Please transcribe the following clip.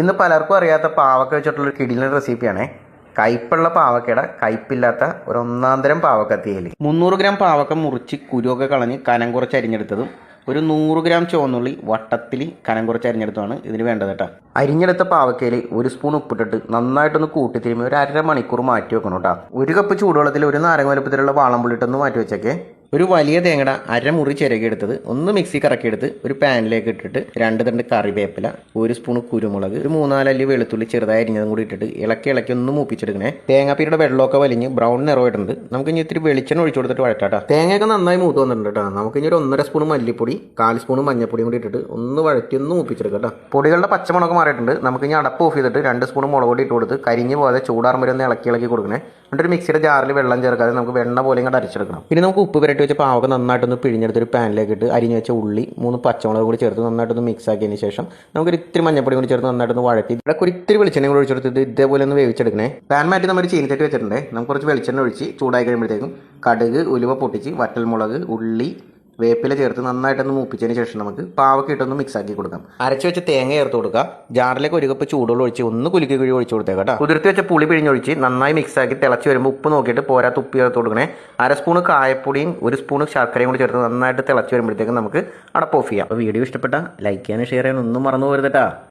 ഇന്ന് പലർക്കും അറിയാത്ത പാവക്ക വെച്ചിട്ടുള്ള കിടിലൻ റെസിപ്പിയാണേ. കയ്പുള്ള പാവക്കയുടെ കയ്പില്ലാത്ത ഒരു ഒന്നാന്തരം പാവക്ക തീയൽ മുന്നൂറ് ഗ്രാം പാവക്ക മുറിച്ച് കുരുവൊക്കെ കളഞ്ഞ് കനം കുറച്ച് അരിഞ്ഞെടുത്തതും ഒരു നൂറ് ഗ്രാം ചുവന്നുള്ളി വട്ടത്തിൽ കനം കുറച്ച് അരിഞ്ഞെടുത്തതാണ് ഇതിന് വേണ്ടത് കേട്ടോ. അരിഞ്ഞെടുത്ത പാവക്കയിൽ ഒരു സ്പൂൺ ഉപ്പിട്ടിട്ട് നന്നായിട്ടൊന്ന് കൂട്ടി തിരുമ്പി ഒരു അര മണിക്കൂർ മാറ്റി വെക്കണം കേട്ടോ. ഒരു കപ്പ് ചൂടുവെള്ളത്തിൽ ഒരു നാരങ്ങ വലുപ്പത്തിലുള്ള വാളം പുള്ളിട്ടൊന്ന് മാറ്റി വെച്ചേക്കേ. ഒരു വലിയ തേങ്ങയുടെ അരമുറി ചിരകിയെടുത്തത് ഒന്ന് മിക്സി കറക്കിയെടുത്ത് ഒരു പാനിലേക്ക് ഇട്ടിട്ട് രണ്ട് തണ്ട് കറിവേപ്പില ഒരു സ്പൂൺ കുരുമുളക് ഒരു മൂന്നാലല്ലി വെളുത്തുള്ളി ചെറുതായി അരിഞ്ഞതും കൂടി ഇട്ടിട്ട് ഇളക്കി ഇളക്കി ഒന്ന് മൂപ്പിച്ചെടുക്കണേ. തേങ്ങാപ്പീരുടെ വെള്ളമൊക്കെ വലിഞ്ഞ് ബ്രൗൺ നിറമായിട്ടുണ്ട് നമുക്ക് ഇനി ഇത്തിരി വെളിച്ചെണ്ണ ഒഴിച്ചു കൊടുത്തിട്ട് വഴറ്റാട്ടോ. തേങ്ങയൊക്കെ നന്നായി മൂത്ത് വന്നിട്ടുണ്ട് കേട്ടോ നമുക്ക് ഇനി ഒരു ഒന്നര സ്പൂൺ മല്ലിപ്പൊടി കാൽ സ്പൂൺ മഞ്ഞപ്പൊടിയും കൂടി ഇട്ടിട്ട് ഒന്ന് വഴറ്റി ഒന്ന് മൂപ്പിച്ചെടുക്കാം കേട്ടോ പൊടികളുടെ പച്ചമുളക് മാറിയിട്ടുണ്ട്. നമുക്ക് ഇനി അടപ്പ് ഓഫ് ചെയ്തിട്ട് രണ്ട് സ്പൂൺ മുളക് പൊടി ഇട്ട് കൊടുത്ത് കരിഞ്ഞ് പോകാതെ ചൂടാറുമ്പോൾ ഒന്ന് ഇളക്കി ഇളക്കി കൊടുക്കണേ. എന്നിട്ട് ഒരു മിക്സിയുടെ ജാറിൽ വെള്ളം ചേർക്കാതെ നമുക്ക് വെണ്ണ പോലെ ഇങ്ങോട്ട് അരച്ചെടുക്കണം. പിന്നെ നമുക്ക് ഉപ്പ് പുരട്ടി വെച്ച പാവക നന്നായിട്ടൊന്ന് പിഴിഞ്ഞെടുത്ത് ഒരു പാനിലേക്ക് ഇട്ട് അരിഞ്ഞ് വെച്ച ഉള്ളി മൂന്ന് പച്ചമുളക് കൂടി ചേർത്ത് നന്നായിട്ടൊന്ന് മിക്സ് ആക്കിയതിന് ശേഷം നമുക്ക് ഒരു ഇത്തിരി മഞ്ഞപ്പൊടി കൂടി ചേർത്ത് നന്നായിട്ടൊന്ന് വഴറ്റി. ഇവിടെ ഒരു ഇത്തിരി വെളിച്ചെണ്ണ കൂടി ഒഴിച്ചെടുത്ത് ഇതേപോലെ ഒന്ന് വേവിച്ചെടുക്കണേ. പാൻ മാറ്റി നമ്മൾ ചീനിച്ചട്ടി വെച്ചിട്ടുണ്ട്. നമുക്ക് കുറച്ച് വെളിച്ചെണ്ണ ഒഴിച്ച് ചൂടായി കഴിയുമ്പോഴത്തേക്കും കടുക് ഉലുവ പൊട്ടിച്ച് വറ്റൽമുളക് ഉള്ളി വേപ്പില ചേർത്ത് നന്നായിട്ടൊന്ന് മൂപ്പിച്ചതിന് ശേഷം നമുക്ക് പാവൊക്കെ ഇട്ടൊന്ന് മിക്സ് ആക്കി കൊടുക്കാം. അരച്ച് വെച്ച് തേങ്ങ ചേർത്ത് കൊടുക്കുക. ജാറിലേക്ക് ഒരു കപ്പ് ചൂടുവെള്ളം ഒഴിച്ച് ഒന്ന് കുലുക്കി കുഴി ഒഴിച്ച് കൊടുത്തേക്കാം കേട്ടോ. കുതിർത്തി വെച്ച പുളി പിഴിഞ്ഞൊഴിച്ച് നന്നായി മിക്സ് ആക്കി തിളച്ച് വരുമ്പോൾ ഉപ്പ് നോക്കിയിട്ട് പോരാ തുപ്പി ചേർത്ത് കൊടുക്കണേ. അര സ്പൂണ് കായപ്പൊടിയും ഒരു സ്പൂണ് ശർക്കരയും കൂടി ചേർത്ത് നന്നായിട്ട് തിളച്ച് വരുമ്പോഴത്തേക്കും നമുക്ക് അടപ്പ് ഓഫ് ചെയ്യാം. അപ്പോൾ വീഡിയോ ഇഷ്ടപ്പെട്ട ലൈക്ക് ചെയ്യാനും ഷെയർ ചെയ്യാനും ഒന്നും മറന്നു പോകരുത് കേട്ടോ.